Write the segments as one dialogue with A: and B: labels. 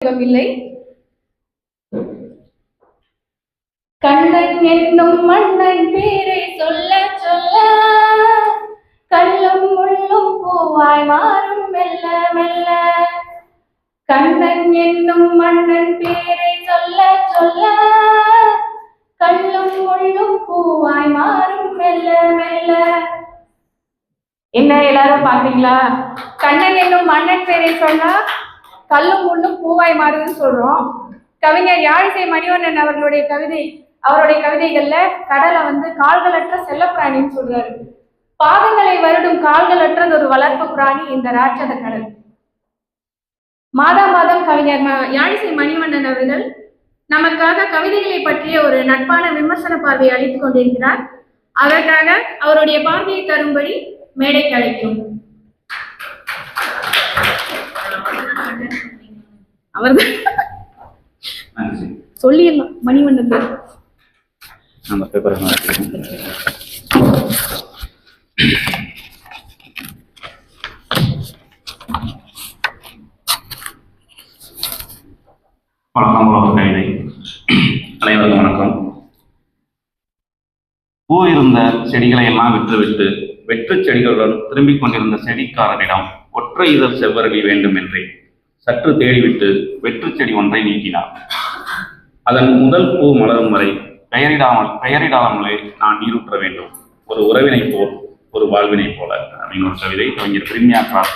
A: இல்லை கண்ணன் என்னும் மன்னன் பேரை சொல்ல சொல்ல கல்லும் முள்ளும் பூவாய் மாறும் மெல்ல மெல்ல. கண்ணன் என்னும் மன்னன் பேரை சொல்ல சொல்ல கல்லும் முள்ளும் பூவாய் மாறும் மெல்ல மெல்ல. என்ன எல்லாரும் பாக்குறீங்களா கண்ணன் என்னும் மன்னன் பேரை சொன்னா கல்லும் முள்ளும் பூவாய் மாறுதுன்னு சொல்றோம். கவிஞர் யாழிசை மணிவண்ணன் அவர்களுடைய கவிதை அவருடைய கவிதைகள்ல கடலை வந்து கால்களற்ற செல்லப்பிராணின்னு சொல்றாரு. பாதங்களை வருடும் கால்களற்றது ஒரு வளர்ப்பு பிராணி இந்த ராட்சத கடல். மாதா மாதம் கவிஞர் யாழிசை மணிவண்ணன் அவர்கள் நமக்காக கவிதைகளை பற்றிய ஒரு நட்பான விமர்சன பார்வையை அளித்துக் கொண்டிருக்கிறார். அதற்காக அவருடைய பார்வையை தரும்படி மேடைக்கு அழைக்கிறோம்.
B: நன்றி.
A: சொல்லிடலாம். மணிவண்ணன்
B: நம்ம பேப்பர் வணக்கம் உலக கவிதை. அனைவருக்கும் வணக்கம். பூ இருந்த செடிகளை எல்லாம் விற்றுவிட்டு வெற்று செடிகளுடன் திரும்பிக் கொண்டிருந்த செடிக்காரனிடம் ஒற்றை இதழ் செவ்வரளி வேண்டும் என்றே சற்று தேடிவிட்டு வெற்று செடி ஒன்றை நீக்கினார். அதன் முதல் பூ மலரும் வரை பெயரிடாமல் பெயரிடாமலே நான் நீரூற்ற வேண்டும். ஒரு உறவினை போல் ஒரு வாழ்வினை போல. அப்படின்னு ஒரு கவிதை கவிஞர் பிரிமியா கிராஸ்.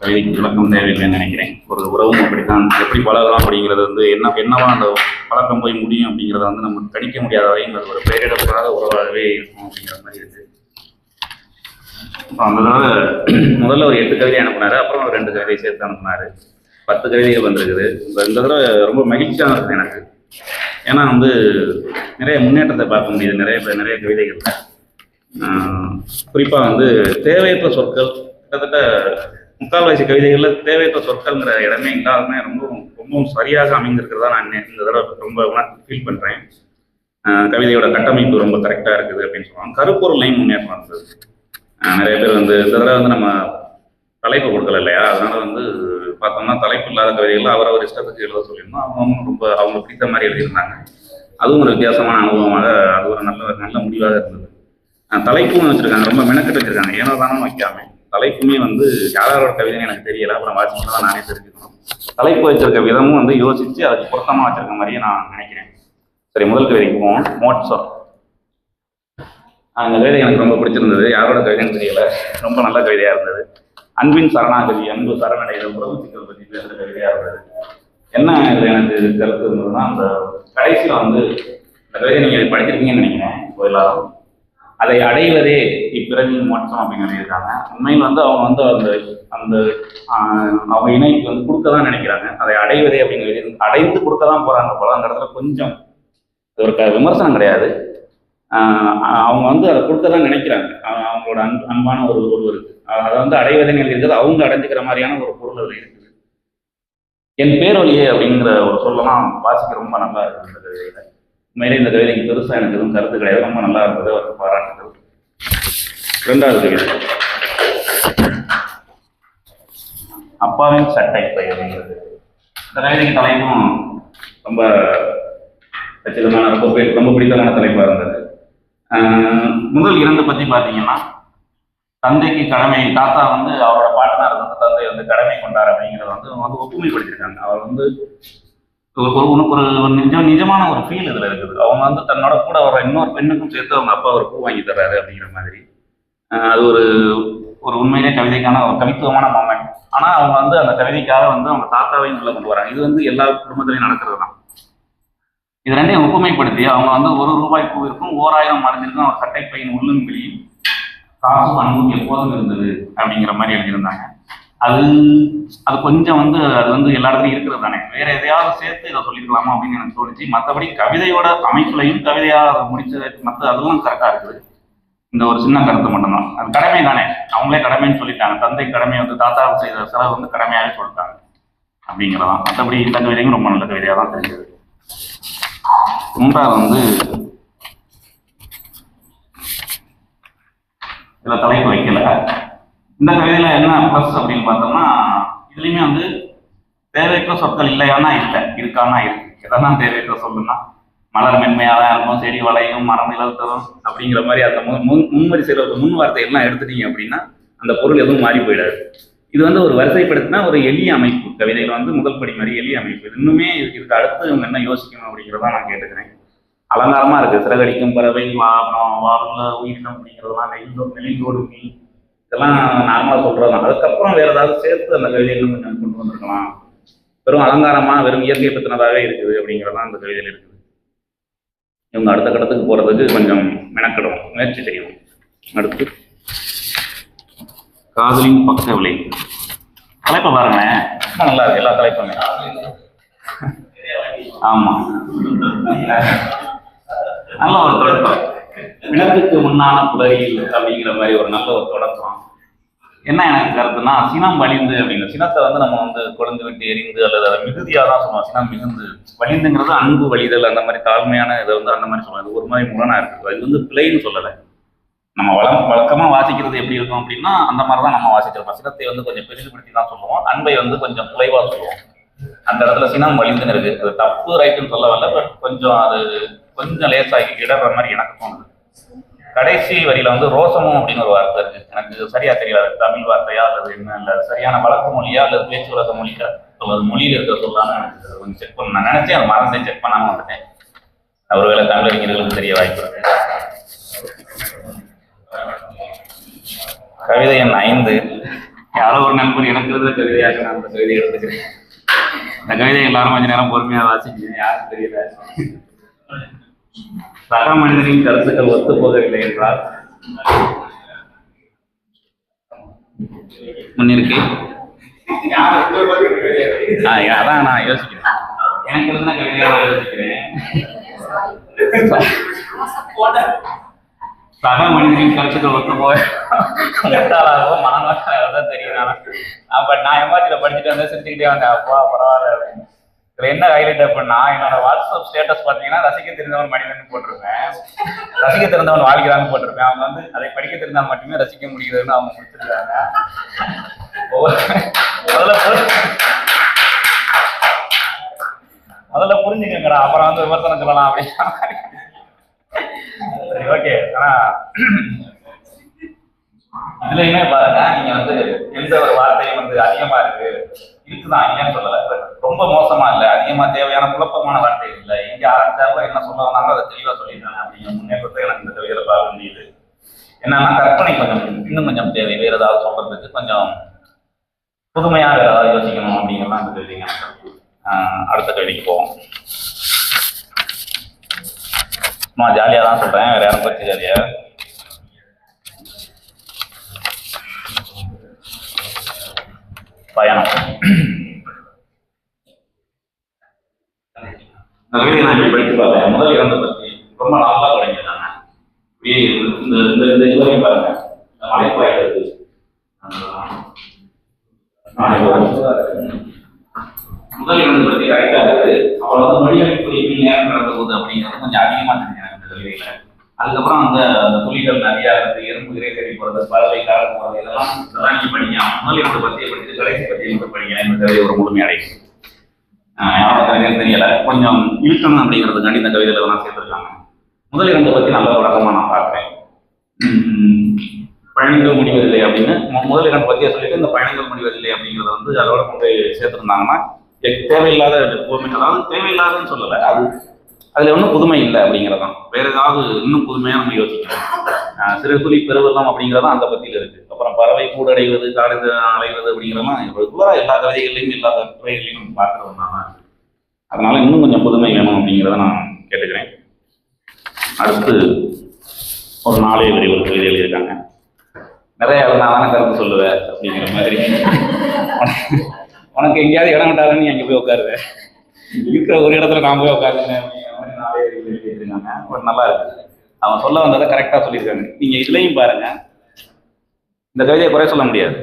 B: கவிதைக்கு விளக்கம் தேவையில்லைன்னு நினைக்கிறேன். ஒரு உறவும் அப்படித்தான். எப்படி பழகலாம் அப்படிங்கிறது வந்து என்ன என்னவா அந்த பழக்கம் போய் முடியும் அப்படிங்கிறத வந்து நம்ம கணிக்க முடியாத வரையும் அது ஒரு பெயரிடப்படாத உறவாகவே இருக்கும் அப்படிங்கிற மாதிரி இருக்கு. அதனால முதல்ல ஒரு எட்டு கவிதை அனுப்புனாரு அப்புறம் ஒரு ரெண்டு கவிதை சேர்த்து அனுப்புனாரு. பத்து கவிதைகள் வந்திருக்குது. இந்த தடவை ரொம்ப மகிழ்ச்சியாக இருக்குது எனக்கு. ஏன்னா வந்து நிறைய முன்னேற்றத்தை பார்க்க முடியுது. நிறைய பேர் நிறைய கவிதைகள். குறிப்பாக வந்து தேவையற்ற சொற்கள் கிட்டத்தட்ட முக்கால்வாசி கவிதைகளில் தேவையற்ற சொற்கள்ங்கிற இடமே இல்லாதமே ரொம்ப ரொம்பவும் சரியாக அமைந்திருக்கிறதா நான் இந்த தடவை ரொம்ப ஃபீல் பண்ணுறேன் கவிதையோட கட்டமைப்பு ரொம்ப கரெக்டாக இருக்குது அப்படின்னு சொல்லுவாங்க. கருப்பொருளையும் முன்னேற்றம் இருந்தது நிறைய பேர் வந்து இந்த தடவை வந்து நம்ம தலைப்பு கொடுக்கல இல்லையா? அதனால வந்து பார்த்தோம்னா தலைப்பு இல்லாத கவிதைகள் அவர் இஷ்டத்துக்கு எழுத சொல்லியிருந்தோம். அவங்க ரொம்ப அவங்க பிடித்த மாதிரி எழுதியிருந்தாங்க. அதுவும் ஒரு வித்தியாசமான அனுபவமாக அது ஒரு நல்ல நல்ல முடிவாக இருந்தது. தலைப்பும் வச்சிருக்காங்க ரொம்ப மெனக்கெட்டு வச்சிருக்காங்க. ஏனோ தானும் வைக்காம. தலைப்புமே வந்து யாரோட கவிதைன்னு எனக்கு தெரியல. அப்புறம் வாசிக்கும் தான் நானே தெரிஞ்சுக்கணும். தலைப்பு வச்சிருக்க விதமும் வந்து யோசிச்சு அதுக்கு பொருத்தமாக வச்சிருக்க மாதிரியே நான் நினைக்கிறேன். சரி முதல் கவிதைக்கு போவோம். மோட்சம். அந்த கவிதை எனக்கு ரொம்ப பிடிச்சிருந்தது. யாரோட கவிதைன்னு தெரியல. ரொம்ப நல்ல கவிதையா இருந்தது. அன்பின் சரணாகதி அன்பு சரணடைதல் உறவு பற்றி பேசுகிற கவிதையா இருந்தது. என்ன இதில் எனக்கு கருத்து இருந்ததுன்னா அந்த கடைசியில் வந்து இந்த கவிதை நீங்கள் படிச்சிருக்கீங்கன்னு நினைக்கிறேன் இப்போ எல்லாரும். அதை அடைவதே இப்பிறவின் மோட்சம் அப்படின்னு நினைக்கிறாங்க உண்மையில் வந்து அவங்க வந்து அந்த அந்த அவங்க இணைக்கு வந்து கொடுக்க தான் நினைக்கிறாங்க. அதை அடைவதே அப்படின்னு அடைந்து கொடுக்க தான் போகிறாங்க போல அந்த இடத்துல கொஞ்சம். ஒரு க- விமர்சனம் கிடையாது. அவங்க வந்து அதை கொடுத்ததான் நினைக்கிறாங்க. அவங்களோட அன் அன்பான ஒரு ஒருவருக்கு. அதை வந்து அடைவதை எழுதியிருக்கிறது அவங்க அடைஞ்சுக்கிற மாதிரியான ஒரு பொருள் அதில் இருக்குது. என் பேரொழியே அப்படிங்கிற ஒரு சொல்லலாம். வாசிக்க ரொம்ப நல்லா இருக்குது இந்த கவிதையில உண்மையிலே இந்த கவிதைக்கு பெருசாக எனக்கு எதுவும் கருத்து கிடையாது. ரொம்ப நல்லா இருந்தது. அவருக்கு பாராட்டுகள். ரெண்டாவது கவிதை. அப்பாவின் சட்டை பை அப்படிங்கிறது. இந்த கவிதைக்கு தலைப்பும் ரொம்ப கச்சிதமான ரொம்ப ரொம்ப பிடித்தமான தலைப்பாக இருந்தது. முதல் இரண்டு பத்தி பாத்தீங்கன்னா தந்தைக்கு கடமை தாத்தா வந்து அவரோட பாட்டனார் வந்து தந்தை வந்து கடமை கொண்டார் அப்படிங்கிறத வந்து அவங்க வந்து ஒப்புமைப்படுத்திருக்காங்க. அவர் வந்து ஒரு ஒரு ஒரு- நிஜம் நிஜமான ஒரு ஃபீல் இதுல இருக்குது. அவங்க வந்து தன்னோட கூட வர இன்னொரு பெண்ணுக்கும் சேர்த்து அவங்க அப்பா ஒரு பூ வாங்கி தர்றாரு அப்படிங்கிற மாதிரி. அது ஒரு ஒரு உண்மையிலே கவிதைக்கான ஒரு கவித்துவமான மொமெண்ட் ஆனா அவங்க வந்து அந்த கவிதைக்காக வந்து அவங்க தாத்தாவையும் உள்ள கொண்டு வராங்க. இது வந்து எல்லா குடும்பத்திலையும் நடக்கிறது தான் இது ரெண்டையும் ஒப்புமைப்படுத்தி அவங்க வந்து ஒரு ரூபாய் பூவிற்கும் ஓராயிரம் மறைஞ்சிருக்கும் அவர் சட்டை பையன் உள்ளும் வெளியும் காசும் அன்பும் எப்போதும் இருந்தது அப்படிங்கிற மாதிரி எழுதியிருந்தாங்க. அது அது கொஞ்சம் வந்து அது வந்து எல்லா இடத்துலையும் இருக்கிறது தானே. வேற எதையாவது சேர்த்து இதை சொல்லிக்கலாமா அப்படின்னு எனக்கு தோணுச்சு. மற்றபடி கவிதையோட அமைப்புலையும் கவிதையா அதை முடிச்சது மற்ற அதுவும் கரெக்டாக இருக்குது. இந்த ஒரு சின்ன கருத்து மட்டும்தான். அது கடமை தானே. அவங்களே கடமைன்னு சொல்லிட்டாங்க. தந்தை கடமை வந்து தாத்தாவுக்கு செய்த செலவு வந்து கடமையாகவே சொல்லிட்டாங்க. அப்படிங்கிறதான். மற்றபடி இந்த கவிதையும் ரொம்ப நல்ல கவிதையாக தான் தெரிஞ்சது. மூன்றாவது வந்து இதுல தலைப்பு வைக்கல. இந்த கவிதையில் என்ன ப்ளஸ் அப்படின்னு பார்த்தோம்னா இதுலயுமே வந்து தேவையற்ற சொற்கள் இல்லையானா இல்லை இருக்கானா இருக்கு. எதெல்லாம் தேவையற்ற சொல்லுன்னா மலர் மென்மையாக தான் இருக்கும் செடி வளையும் மரம் நிழல் அப்படிங்கிற மாதிரி அந்த முன் முன் செய்கிற முன் வார்த்தை எல்லாம் எடுத்துட்டீங்க அப்படின்னா அந்த பொருள் எதுவும் மாறி போயிடாது. இது வந்து ஒரு வரிசைப்படுத்தினா ஒரு எளிய அமைப்பு. கவிதைகள் வந்து முதல் படி மாதிரி எளிய அமைப்பு. இது இன்னுமே இதுக்கு இதுக்கு அடுத்து இவங்க என்ன யோசிக்கணும் அப்படிங்கிறத நான் கேட்டுக்கிறேன். அலங்காரமா இருக்கு. சிறகடிக்கும் பறவை வா வாழ்ந்த உயிரினம் அப்படிங்கிறதெல்லாம் நெய்தோ நெளிந்தோடு மீ. இதெல்லாம் நார்மலாக சொல்றது தான். அதுக்கப்புறம் வேற ஏதாவது சேர்த்து அந்த கவிதைகள் கொஞ்சம் கொண்டு வந்திருக்கலாம். வெறும் அலங்காரமா வெறும் இயற்கை பத்தினதாகவே இருக்குது அப்படிங்கிறதான் அந்த கவிதையில் இருக்குது. இவங்க அடுத்த கட்டத்துக்கு போறதுக்கு கொஞ்சம் மெனக்கிடும் முயற்சி செய்யணும். அடுத்து காதலின் பக்க விலை. தலைப்பை பாருங்களேன் நல்லா இருக்கு எல்லா தலைப்புமே ஆமா. நல்ல ஒரு தொடக்கம். விளக்குக்கு முன்னான புலரியில் அப்படிங்கிற மாதிரி ஒரு நல்ல ஒரு தொடக்கம். என்ன எனக்கு கருத்துன்னா சினம் வலிந்து அப்படின்னு சினத்தை வந்து நம்ம வந்து கொழுந்து விட்டு எரிந்து அல்லது அதை மிகுதியாக தான் சொல்லுவோம். சினம் மிகுந்து வலிந்துங்கிறது அன்பு வலிதல் அந்த மாதிரி தாழ்மையான இதை வந்து அந்த மாதிரி சொல்லுவோம். இது ஒரு மாதிரி முரணா இருக்கு. இது வந்து பிழைன்னு சொல்லலை. நம்ம வளம் வழக்கமாக வாசிக்கிறது எப்படி இருக்கும் அப்படின்னா அந்த மாதிரி தான் நம்ம வாசிச்சிருப்போம் சினத்தை வந்து கொஞ்சம் பெருசுபடுத்தி தான் சொல்லுவோம். அன்பை வந்து கொஞ்சம் குறைவாக சொல்லுவோம். அந்த இடத்துல சினம் வலிந்துன்னு இருக்கு. அது தப்பு ரைட்டுன்னு சொல்ல வரல பட் கொஞ்சம் அது கொஞ்சம் லேசாகி இடற மாதிரி எனக்கு தோணுது. கடைசி வரியில வந்து ரோசமும் அப்படின்னு ஒரு வார்த்தை இருக்கு. எனக்கு சரியா தெரியல. தமிழ் வார்த்தையா அல்லது என்ன இல்ல சரியான வழக்கு மொழியா அல்லது பேச்சு வழக்க மொழிக்கா? அல்லது மொழியில் இருக்க சொல்லான்னு எனக்கு கொஞ்சம் செக் பண்ண. நான் நினைச்சேன் அதை மறந்தேன் செக் பண்ணாம வந்துட்டேன். ஒருவேளை தமிழறிஞர்களுக்கு தெரிய வாய்ப்பு இருக்கு. கவிதை எண் ஐந்து. யாரோ ஒரு நண்பர் எனக்கு எழுதுற கவிதையாக நான் அந்த கவிதை எடுத்துக்கிறேன். இந்த கவிதை எல்லாரும் கொஞ்ச நேரம் பொறுமையா வாசிக்கணும் யாரும் தெரியல. சக மனிதனின் கருத்துக்கள் ஒத்து போகவில்லை என்றால்? முன்னிருக்கு அதான் நான் யோசிக்கிறேன். எனக்கு எழுதின கவிதையா நான் யோசிக்கிறேன். சக மனிதன் கருத்துக்கள் ஒத்து போய் முட்டாளாகவோ மனநோக்காக தான் தெரியும் பட் நான் எம்ஆர்டியில படிச்சுட்டு வந்து சிரிச்சுக்கிட்டே வந்தேன் அப்பா பரவாயில்ல அப்படின்னு. இதுல என்ன ஹைலைட் அப்படின்னா என்னோட வாட்ஸ்அப் ஸ்டேட்டஸ் பாத்தீங்கன்னா ரசிக்க தெரிந்தவன் மனிதன் போட்டிருப்பேன். ரசிக்க தெரிந்தவன் வாழ்கிறான்னு போட்டிருப்பேன். அவங்க வந்து அதை படிக்க தெரிந்தால் மட்டுமே ரசிக்க முடிகிறதுன்னு அவங்க கொடுத்துருக்காங்க. ஒவ்வொரு- முதல்ல முதல்ல புரிஞ்சுக்கங்கடா அப்புறம் வந்து விமர்சனம் சொல்லலாம் அப்படின்னா சரி ஓகே ஆனா இதுலயுமே பாருங்க நீங்க வந்து எந்த ஒரு வார்த்தையும் வந்து அதிகமா இருக்கு இருக்குதான் இல்லைன்னு சொல்லல. ரொம்ப மோசமா இல்ல அதிகமா தேவையான குழப்பமான வார்த்தை இல்லை. எங்க ஆரம்பிச்சாலும் என்ன சொல்ல வந்தாலும் அதை தெளிவா சொல்லிடுறாங்க. அப்படிங்கிற முன்னேற்றத்தை எனக்கு இந்த கவிதையில பார்க்க முடியுது. என்னன்னா கற்பனை கொஞ்சம் இன்னும் கொஞ்சம் தேவை. வேற ஏதாவது சொல்றதுக்கு கொஞ்சம் புதுமையாக ஏதாவது யோசிக்கணும் அப்படிங்கிறதான் அந்த கவிதைங்க. அடுத்த கவிதைக்கு போவோம். சும்மா ஜாலியா தான் சொல்றேன். வேற யாரும் பற்றி ஜாலியா பயணம். நான் படிச்சு பார்த்தேன் முதல் இறந்த பத்தி ரொம்ப நல்லா தொடங்கிட்டாங்க இப்படியே இந்த இந்த இந்த இதுவரையும் பாருங்க. இந்த முதல் இறந்த பத்தி கரெக்டா இருக்கு அவ்வளவு வந்து மொழியமைப்பு எப்படி நேரம் நடந்த போகுது அப்படிங்கிறது கொஞ்சம் அதிகமா தெரியும் தெரியல அதுக்கப்புறம் அந்த புலிகள் நிறைய இருக்கு எறும்பு இறைக்கறி போறது பறவை கால போறது இதெல்லாம் இதெல்லாம் நீங்க படிங்க. முதல் இறந்த பத்தியை படிச்சு கடைசி பத்தியை மட்டும் படிங்க. இந்த கவிதை ஒரு முழுமை அடையும் யாரோட கவிதைன்னு தெரியல? கொஞ்சம் இழுக்கணும் அப்படிங்கிறதுக்காண்டி இந்த கவிதையில எல்லாம் சேர்த்திருக்காங்க. முதல் இரண்டு பத்தி நல்ல தொடக்கமா நான் பார்க்கிறேன். பயணங்கள் முடிவதில்லை அப்படின்னு. முதல் இரண்டு பத்தியை சொல்லிட்டு இந்த பயணங்கள் முடிவதில்லை அப்படிங்கிறத வந்து அதோட கொண்டு சேர்த்துருந்தாங்கன்னா சேர்த்திருந்தாங்கன்னா தேவையில்லாத அதாவது தேவையில்லாதன்னு சொல்லலை அது அதுல ஒன்றும் புதுமை இல்லை அப்படிங்கிறதான். வேற ஏதாவது இன்னும் புதுமையா நம்ம யோசிக்கணும். சிறு துளி பெருவெல்லாம் அப்படிங்கிறதான் அந்த பத்தியில இருக்கு. அப்புறம் பறவை கூடடைவது காலத்து அலைவது அப்படிங்கிறதெல்லாம் ரெகுலரா எல்லா கவிதைகள்லையும் எல்லா துறைகளையும் நம்ம பார்க்கறது தான் அதனால இன்னும் கொஞ்சம் புதுமை வேணும் அப்படிங்கிறத நான் கேட்டுக்கிறேன். அடுத்து ஒரு நாளைய வரி ஒரு கவிதை எழுதியிருக்காங்க. நிறைய நான் தானே கருத்து சொல்லுவேன் அப்படிங்கிற மாதிரி. உனக்கு எங்கேயாவது இடம் விட்டாலும் நீ அங்கே போய் உட்காருவேன் இருக்கிற ஒரு இடத்துல நான் போய் உட்காந்துருக்காங்க ஒரு நல்லா இருக்கு. அவன் சொல்ல வந்ததை கரெக்டாக சொல்லியிருக்காங்க. நீங்க இதுலையும் பாருங்க. இந்த கவிதையை குறை சொல்ல முடியாது.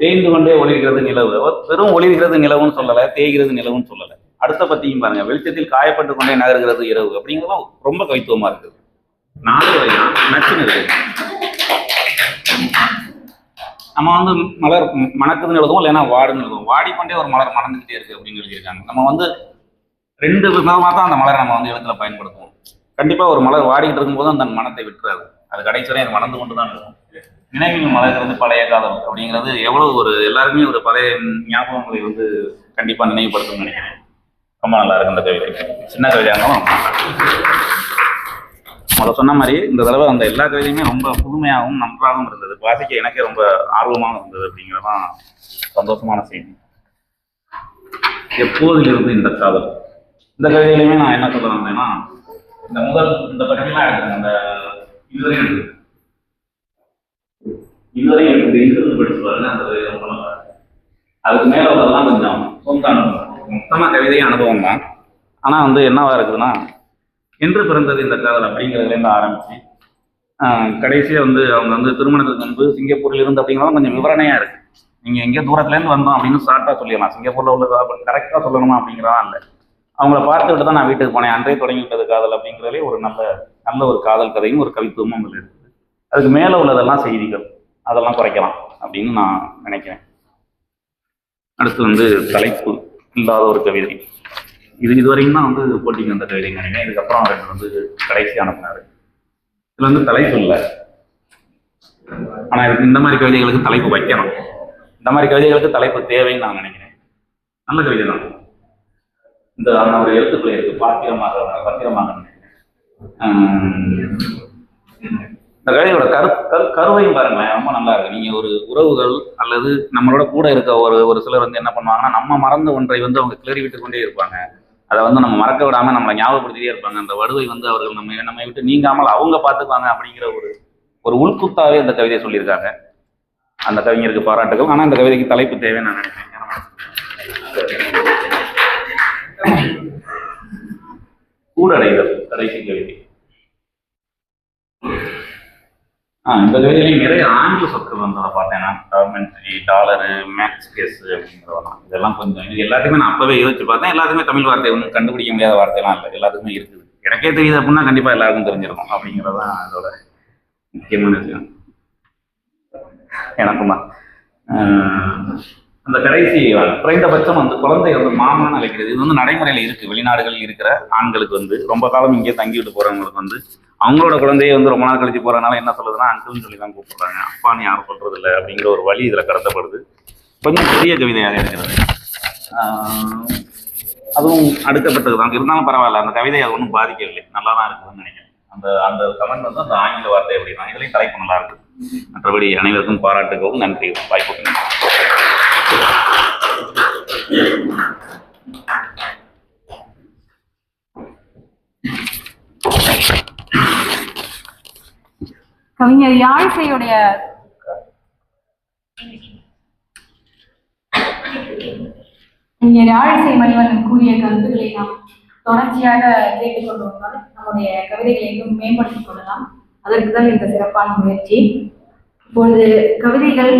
B: தேய்ந்து கொண்டே ஒளிர்கிறது நிலவு. வெறும் ஒளிர்கிறது நிலவுன்னு சொல்லலை தேய்கிறது நிலவுன்னு சொல்லலை. அடுத்த பத்தியும் பாருங்க. வெளிச்சத்தில் காயப்பட்டு கொண்டே நகர்கிறது இரவு அப்படிங்கிறதும் ரொம்ப கவித்துவமாக இருக்குது. நாலு வரையும் நச்சுன்னு இருக்கு நம்ம வந்து மலர் மணக்குதுன்னு எழுதுவோம் இல்லைன்னா வாடுன்னு எழுதுவோம். வாடிக்கொண்டே ஒரு மலர் மணந்துக்கிட்டே இருக்கு அப்படின்னு எழுதியிருக்காங்க. நம்ம வந்து ரெண்டு விதமாக தான் அந்த மலரை நம்ம வந்து எழுத்துல பயன்படுத்துவோம். கண்டிப்பாக ஒரு மலர் வாடிக்கிட்டு இருக்கும்போது அந்த மனத்தை விட்டுறாது. அது கடைசி வரை அது மணந்து கொண்டு தான் இருக்கும். நினைவில் வந்து பழைய காதல் அப்படிங்கிறது எவ்வளவு ஒரு எல்லாருமே ஒரு பழைய ஞாபகங்களை வந்து கண்டிப்பாக நினைவுபடுத்தும்னு நினைக்கிறேன். ரொம்ப நல்லா இருக்கு இந்த கவிதை. சின்ன கவிதையாக இருந்தாலும் முதல்ல சொன்ன மாதிரி இந்த தடவை அந்த எல்லா கவிதையுமே ரொம்ப புதுமையாகவும் நன்றாகவும் இருந்தது. வாசிக்க எனக்கே ரொம்ப ஆர்வமாகவும் இருந்தது அப்படிங்கிறதான் சந்தோஷமான செய்தி. எப்போதிலிருந்து இந்த காதல்? இந்த கவிதையிலுமே நான் என்ன சொல்ல வந்தேன்னா இந்த முதல் இந்த பகுதியெல்லாம் எடுத்தேன் அந்த இதுவரையும் எடுத்து இதுவரையும் எடுத்து இங்கிருந்து படிச்சு பாருங்க அந்த ரொம்ப அதுக்கு மேல உள்ளதெல்லாம் கொஞ்சம் சொந்த அனுபவம். மொத்தமா கவிதையும் அனுபவம் தான் ஆனா வந்து என்னவா இருக்குதுன்னா என்று பிறந்தது இந்த காதல் அப்படிங்கிறதுலேருந்து ஆரம்பிச்சு. கடைசியாக வந்து அவங்க வந்து திருமணத்துக்கு முன்பு சிங்கப்பூரில் இருந்து அப்படிங்கிறதும் கொஞ்சம் விவரணையாக இருக்குது நீங்கள் எங்கே தூரத்துலேருந்து வந்தோம் அப்படின்னு ஷார்ட்டாக சொல்லிடலாம். சிங்கப்பூரில் உள்ள கரெக்டாக சொல்லணுமா அப்படிங்கிறதா இல்லை. அவங்கள பார்த்துக்கிட்டு தான் நான் வீட்டுக்கு போனேன். அன்றே தொடங்கி விட்டது காதல் அப்படிங்கிறதுலே ஒரு நல்ல நல்ல ஒரு காதல் கதையும் ஒரு கவித்துவமும் அதில் இருக்குது அதுக்கு மேலே உள்ளதெல்லாம் செய்திகள் அதெல்லாம் குறைக்கலாம் அப்படின்னு நான் நினைக்கிறேன். அடுத்து வந்து தலைப்பு இல்லாத ஒரு கவிதை. இது இதுவரையும் தான் வந்து போட்டிக்கு வந்த கவிதை நினைக்கிறேன். இதுக்கப்புறம் அவர் வந்து கடைசி அனுப்புனாரு. இதுல வந்து தலைப்பு இல்லை ஆனா இதுக்கு இந்த மாதிரி கவிதைகளுக்கு தலைப்பு வைக்கணும். இந்த மாதிரி கவிதைகளுக்கு தலைப்பு தேவைன்னு நான் நினைக்கிறேன். நல்ல கவிதை தான். இந்த அந்த ஒரு எழுத்துக்கள் இருக்கு பாத்திரமாக பத்திரமாக நினைக்கிறேன். இந்த கவிதையோட கரு கரு கருவையும் பாருங்களேன். ரொம்ப நல்லா இருக்கு. நீங்க ஒரு உறவுகள் அல்லது நம்மளோட கூட இருக்க ஒரு ஒரு சிலர் வந்து என்ன பண்ணுவாங்கன்னா நம்ம மறந்த ஒன்றை வந்து அவங்க கிளறி விட்டு கொண்டே இருப்பாங்க. அதை வந்து நம்ம மறக்க விடாம நம்மளை ஞாபகப்படுத்திட்டே இருப்பாங்க. அந்த வடுவை வந்து அவர்கள் நம்ம நம்மை விட்டு நீங்காமல் அவங்க பார்த்துக்குவாங்க அப்படிங்கிற ஒரு ஒரு உள்குத்தாவே அந்த கவிதையை சொல்லியிருக்காங்க. அந்த கவிஞருக்கு பாராட்டுகள். ஆனால் அந்த கவிதைக்கு தலைப்பு தேவை நான் நினைக்கிறேன். கூடடைதல் கடைசி கவிதை. இந்த கவிதையிலையும் நிறைய ஆங்கில சொற்கள் வந்ததை பார்த்தேன்னா கவர்மெண்ட்ரி டாலரு மேக்ஸ் கேஸ் அப்படிங்கிறதெல்லாம் இதெல்லாம் கொஞ்சம் இது எல்லாத்தையுமே நான் அப்பவே யோசிச்சு பார்த்தேன். எல்லாத்துக்குமே தமிழ் வார்த்தை ஒன்றும் கண்டுபிடிக்க முடியாத வார்த்தையெல்லாம் இல்லை. எல்லாத்துக்குமே இருக்குது. எனக்கே தெரியுது அப்படின்னா கண்டிப்பாக எல்லாருக்கும் தெரிஞ்சிருக்கும் அப்படிங்கிறது தான் அதோட முக்கியமான விஷயம். எனக்குமா அந்த கடைசி குறைந்தபட்சம் வந்து குழந்தை வந்து மாமன் அழைக்கிறது. இது வந்து நடைமுறையில் இருக்கு. வெளிநாடுகளில் இருக்கிற ஆண்களுக்கு வந்து ரொம்ப காலம் இங்கே தங்கிவிட்டு போறவங்களுக்கு வந்து அவங்களோட குழந்தைய வந்து ரொம்ப நாள் கழிச்சு போறதுனால என்ன சொல்லுதுன்னா அங்கிள்னு சொல்லி தான் கூப்பிடுறாங்க அப்பான்னு யாரும் சொல்றது இல்லை அப்படிங்கிற ஒரு வழி இதுல கடத்தப்படுது. கொஞ்சம் பெரிய கவிதையாக இருக்கிறது அதுவும் அடுக்கப்பட்டது தான் இருந்தாலும் பரவாயில்ல. அந்த கவிதை அது ஒன்றும் பாதிக்கவில்லை. நல்லா தான் இருக்குதுன்னு நினைக்கிறேன். அந்த அந்த கமெண்ட் வந்து அந்த ஆங்கில வார்த்தை அப்படி தான் இதுலேயும் தலைப்பு நல்லா இருக்கு மற்றபடி அனைவருக்கும் பாராட்டுக்கவும் நன்றி வாய்ப்பு
A: கவிஞர் யாழ்சையுடைய கவிஞர் யாழிசை மணிவன் கூறிய கருத்துக்களை நாம் தொடர்ச்சியாக கேட்டுக்கொண்டு வந்தால் நம்முடைய கவிதைகளை இன்னும் மேம்படுத்திக் கொள்ளலாம். அதற்கு தான் இந்த சிறப்பான முயற்சி. இப்பொழுது கவிதைகள்